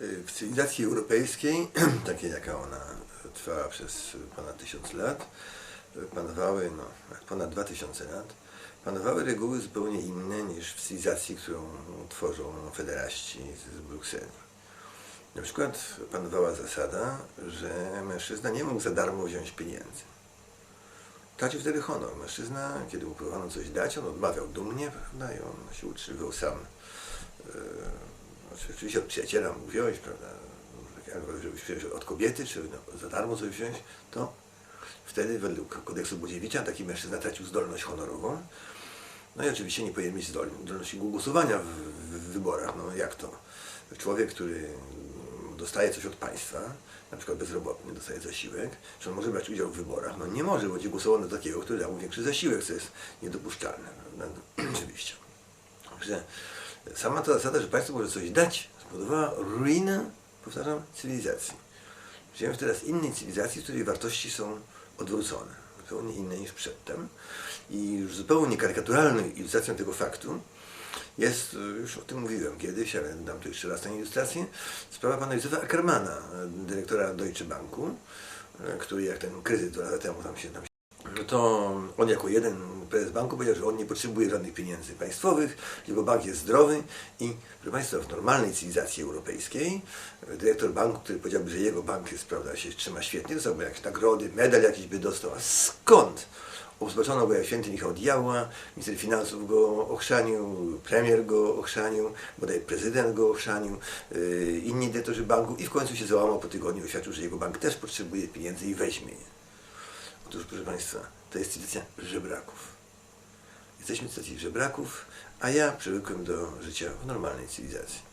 W cywilizacji europejskiej, takiej jaka ona trwała przez ponad tysiąc lat, panowały, no, ponad dwa tysiące lat, panowały reguły zupełnie inne niż w cywilizacji, którą tworzą federaści z Brukseli. Na przykład panowała zasada, że mężczyzna nie mógł za darmo wziąć pieniędzy. Tracił wtedy honor. Mężczyzna, kiedy mu próbowano coś dać, on odmawiał dumnie, prawda, i on się utrzymywał sam. Oczywiście od przyjaciela mógł wziąć, prawda, albo żeby wziąć od kobiety, czy no, za darmo coś wziąć, to wtedy według kodeksu Budziewicza taki mężczyzna tracił zdolność honorową. No i oczywiście nie powinien mieć zdol- zdolności głosowania w, w, wyborach. No jak to? Człowiek, który dostaje coś od państwa, na przykład bezrobotny, dostaje zasiłek, czy on może brać udział w wyborach? No nie może, bo będzie głosował na takiego, który dał mu większy zasiłek, co jest niedopuszczalne. No, oczywiście. Także sama ta zasada, że państwo może coś dać, spowodowała ruinę, powtarzam, cywilizacji. Żyjemy teraz innej cywilizacji, w której wartości są odwrócone, zupełnie inne niż przedtem. I już zupełnie karykaturalną ilustracją tego faktu jest, już o tym mówiłem kiedyś, ale dam tu jeszcze raz tę ilustrację, sprawa pana Józefa Ackermana, dyrektora Deutsche Banku, który jak ten kryzys dwa lata temu tam się tam to on jako jeden prezes banku powiedział, że on nie potrzebuje żadnych pieniędzy państwowych, jego bank jest zdrowy i proszę Państwa, w normalnej cywilizacji europejskiej e, dyrektor banku, który powiedziałby, że jego bank jest, prawda, się trzyma świetnie, dostałby jakieś nagrody, medal jakiś by dostał. A skąd? Zobaczono go jak święty Michał Diała, minister finansów go ochrzanił, premier go ochrzanił, bodaj prezydent go ochrzanił, yy, inni dyrektorzy banku i w końcu się załamał po tygodniu, oświadczył, że jego bank też potrzebuje pieniędzy i weźmie je. Otóż, proszę Państwa, to jest cywilizacja żebraków. Jesteśmy sytuacji żebraków, a ja przywykłem do życia w normalnej cywilizacji.